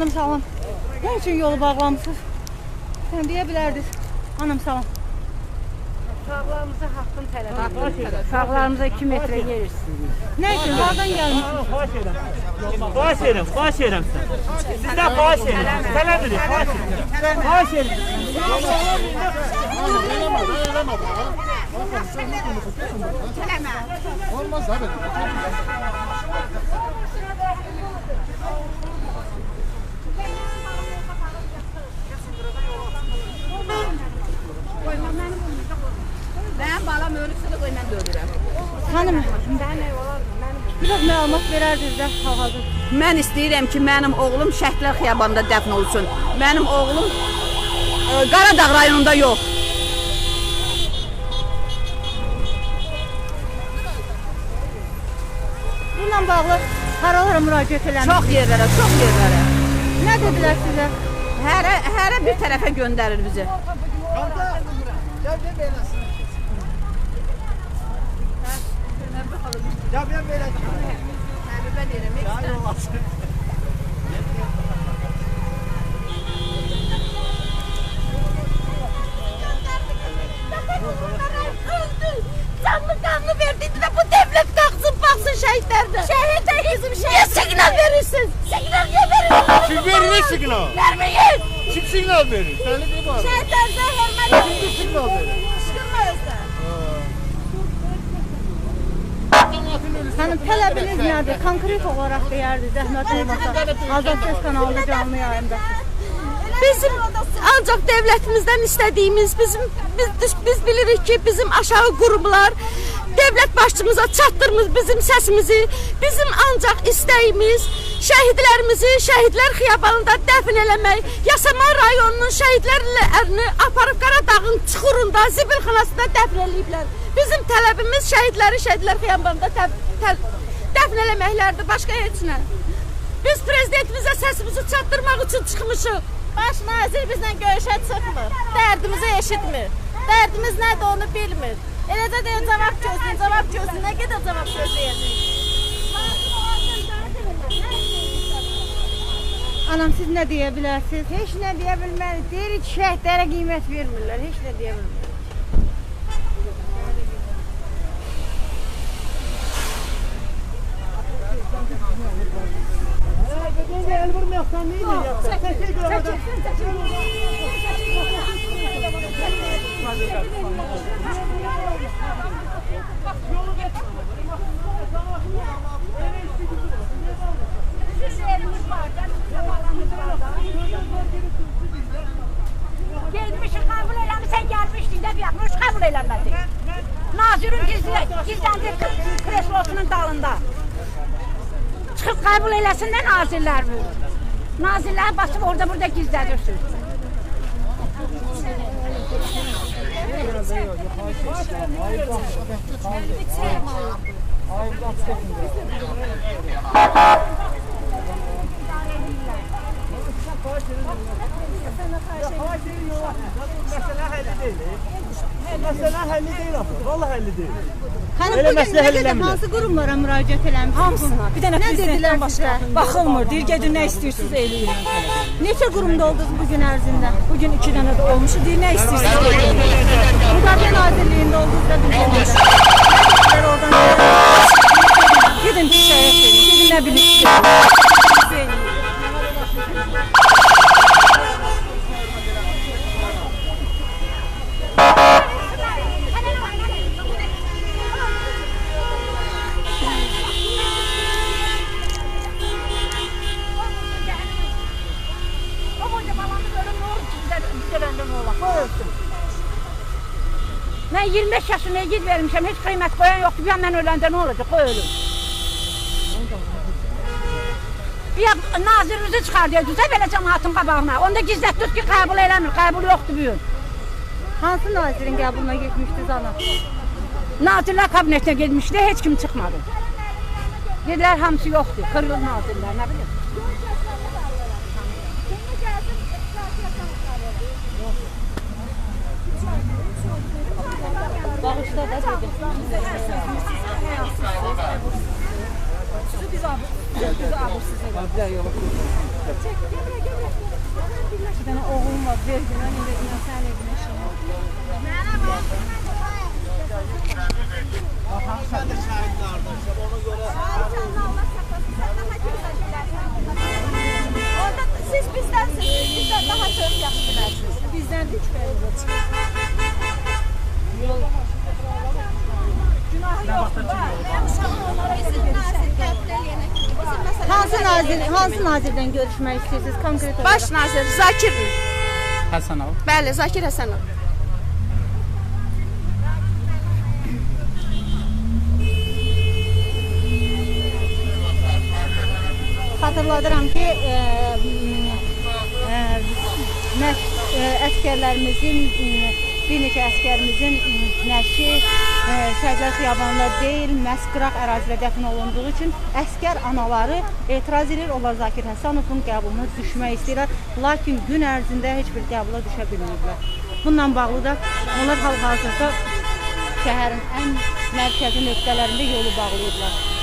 Hanım salam. Ne için yolu bağlamışsınız? Sen deyə bilərdiniz. Hanım salam. Uşaqlarımıza haqqın tələb edir. Uşaqlarımıza 2 metrə yer istəyir. Ne için? Hardan gelmiş? Xahiş edirəm. Xahiş edirəm, xahiş edirəm sizdən. Sizdən xahiş edirəm. Tələb edirəm, xahiş edirəm. Xahiş edirəm. Olmaz abi. Mənim balam ölübsə də qoy mən də ölürəm. Hanım, Mən nə olar? Mənim biraz məlumat verərdiniz də hal-hazır. Mən istəyirəm ki, mənim oğlum Şəhidlər xiyabanında dəfn olsun. Mənim oğlum e, Qaradağ rayonunda yox. Bununla bağlı haralara müraciət eləmiş. Çox yerlərə, çox yerlərə. Nə dedilər sizə? Hərə hərə bir tərəfə göndərir bizi. Ya ben böyle Canlı kanlı verdiydi de bu devlet kalksın baksın şehitlerine. Şehit de bizim şehit. Niye signal verirsiniz? Signal niye verirsiniz? Kim verir signal? Vermeyin. Kim signal verir? Hürmet edin. Kim signal verir? Hanım tələbiniz nədir? Konkret olaraq deyərdi, zəhmət olmasa. Azad Ses kanalında canlı yayındasınız. Bizim ancak devletimizden istediğimiz bizim biz, biz bilirik ki bizim aşağı kurumlar devlet başçımıza çatdırmız bizim sesimizi. Bizim ancak isteğimiz şehitlerimizi şehitler xiyabanında dəfn eləmək. Yasamal rayonunun şehitlerini aparıb Qaradağın çuxurunda zibilxanasında dəfn eləyiblər. Bizim tələbimiz şehitləri şehitlər xiyabanında dəf, dəf, dəfn eləməklərdir, başqa heç nə. Biz prezidentimizə səsimizi çatdırmaq üçün çıxmışıq. Baş nazir bizlə görüşə çıxmır. Dərdimizi eşitmir. Dərdimiz nədir onu bilmir. Eləcə deyir cavab gözləyin, cavab gözləyin. Nə qədər cavab gözləyəcək? Anam siz nə deyə bilərsiniz? Heç nə deyə bilmərik. Deyirik şəhidlərə qiymət vermirlər. Heç nə deyə bilmərik. Yaxmış kabul eləmədik. Nazirin gizli, gizləndi kreslosunun dalında. Çıxıb kabul eləsin də nazirlər bu. Nazirlər basıb orada burada gizlədirsiniz. Məsələ həlli deyil. Məsələ həlli deyil axı. Vallahi həlli deyil. Hanım Elə bu gün məsələ nə hansı qurumlara müraciət eləmisiniz? Hamısına. Bir dənə Nə prezidentdən dedilər başqa baxılmır. Deyir gedin nə istəyirsiniz eləyin. Neçə qurumda oldunuz bu gün ərzində? Bu gün 2 dənə də olmuşu. Deyir nə istəyirsiniz. Müdafiə Nazirliyində oldunuz da biz olmadı. Nə dedilər oradan? Gedin şikayət edin. Gedin nə bilirsiniz. O boyda balamız ölüm ne olur ki gidəndə ölsün. Mən 25 yaşında gid vermişəm, heç qiymət qoyan yoxdur. Bir an mən öləndə nə olacaq? Qoy ölüm. Bir an nazirimizi çıxardıyordunuz belə cəmaatın qabağına. Onda gizlətdiniz ki, qəbul eləmir, qəbul yoxdur bu gün. Hansı nazirin qəbuluna getmişdiniz ana? Nazirlər kabinetinə getmişdi, heç kim çıxmadı. Dedilər hamısı yoxdur, qırılır nazirlər, nə bilim. Bağışla da dedim. Sizi biz abır, biz abırsız elədik. Bir dənə oğlum var, verdim. Mən indi inə sən evin eşiyəm. Orada siz bizdensiniz, bizden daha çok yaxşı bilərsiniz. Bizdən də üç fərqli çıxır. Bizim nazir qəbul eləyənə kimi, bizim məsələn... Hansı nazir, hansı nazirdən görüşmək istəyirsiniz konkret olaraq? Baş nazir Zakir. Həsənov. Bəli, Zakir Həsənov. Xatırladıram ki, e, e, məş, e, əskərlərimizin, e, bir neçə əskərimizin e, nəşi e, Şəhidlər Xiyabanında deyil, məhz qıraq ərazidə dəfn olunduğu üçün əskər anaları etiraz edir, onlar Zakir Həsənovun qəbuluna düşmək istəyirlər, lakin gün ərzində heç bir qəbula düşə bilməyiblər. Bununla bağlı da onlar hal-hazırda şəhərin ən mərkəzi nöqtələrində yolu bağlayıblar.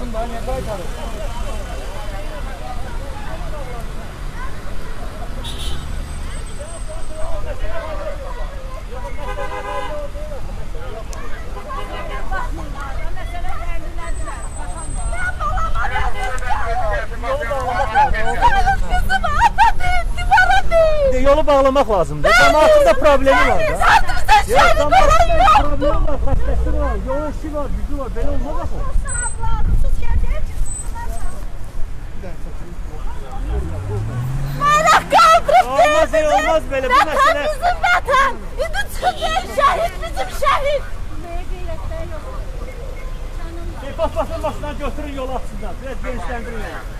Bizim yolu bağlamak lazımdır. Cemaatin de problemi var da. Bizden Ya şehit olan cemaatin yok. problemi var, hastası var, yol işi var, gücü var. Böyle olmaz mı? Bayrak kaldırıp Olmaz, ya, olmaz böyle. Bu Vatan mesele bizim vatan. Bizim çıkıyor şehit bizim şehit. Bir bas basılmasından götürün yol atsınlar. Biraz genişlendirin yani.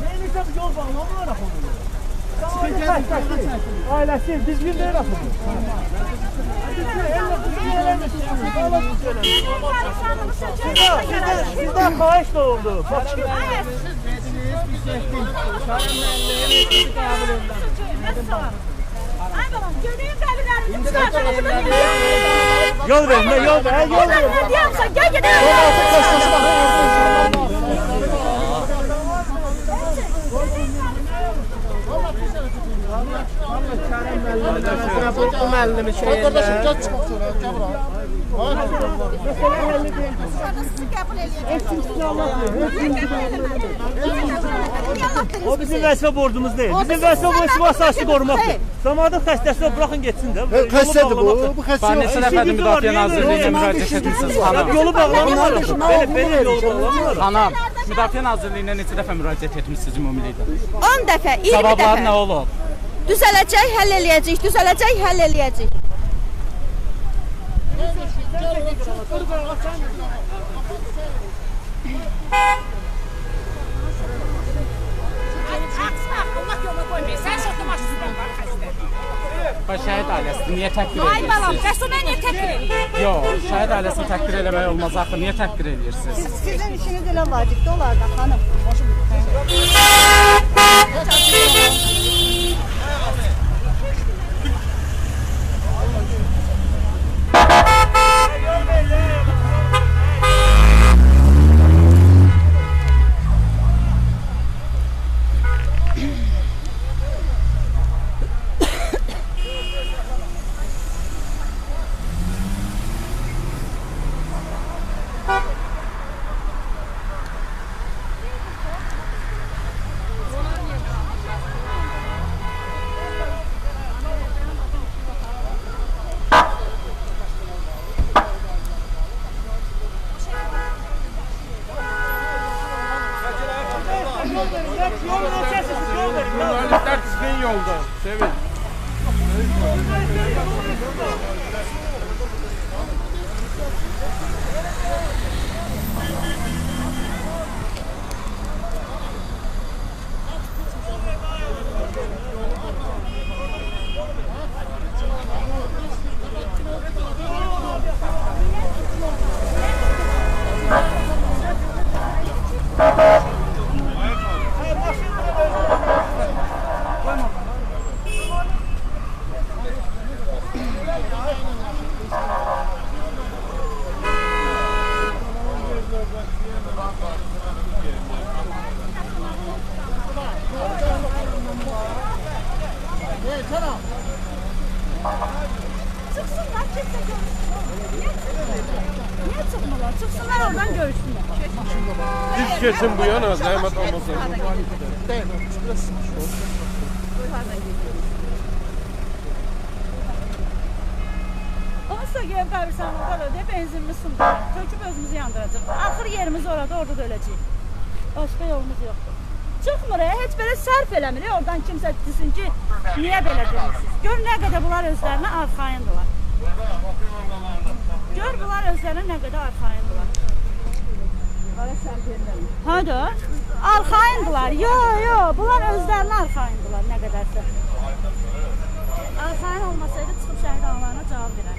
Neyini tabii yol bağlamıyor onu. Ailesi düzgün değil aslında. Sizden, sizden bağış da oldu. Bak şimdi. Ay babam, gördüğün qəbirlərimizi çıxartın. Yol verin, ne yol ver, yol verin. Ne diyorsan gel gidelim. Sonra. Gel buraya. O bizim vəzifə borcumuz deyil. Bizim vəzifə borcumuz Sivas sahəsi qorumaqdır. Zamanında xəstəsi buraxın getsin də. Xəstədir bu. Bu xəstə yox. neçə dəfədir Müdafiə Nazirliyinə müraciət etmisiniz xanım? Yolu bağlamırlar. Belə belə yolu bağlamırlar. Xanım, Müdafiə Nazirliyinə neçə dəfə müraciət etmisiniz ümumilikdə? 10 dəfə, 20 Cavablar nə dəfə. olub? Düzələcək, həll eləyəcək, düzələcək, həll eləyəcək. Bax şəhid ailəsini niyə təhqir Ay balam, edirsiniz? bəs o mən niyə təkrar eləyim? Yox, şəhid ailəsini təhqir eləmək olmaz axı. Niyə təhqir edirsiniz? Sizin işiniz elə vacibdir onlardan xanım. Yolun yolda. Sevin. Niyə Çıxsınlar oradan görüşsünlər. Siz geçin bu yana zahmet olmasın. Onsuz da gelip kabirstanı orada benzinini sundular. Töküp özümüzü yandıracak. Ahır yerimiz orada, orada da öleceğiz. Başka yolumuz yoktur. Çıxmır, heç belə sərf eləmir. Oradan kimsə desin ki, niyə belə demirsiniz? Gör nə qədər bunlar özlərinə arxayındılar. Gör bunlar özlərinə nə qədər arxayındılar. Hada? Arxayındılar. Yo, yo, bunlar özlərinə arxayındılar nə qədərsə. Arxayın olmasaydı çıxıb şəhid anlarına cavab verər.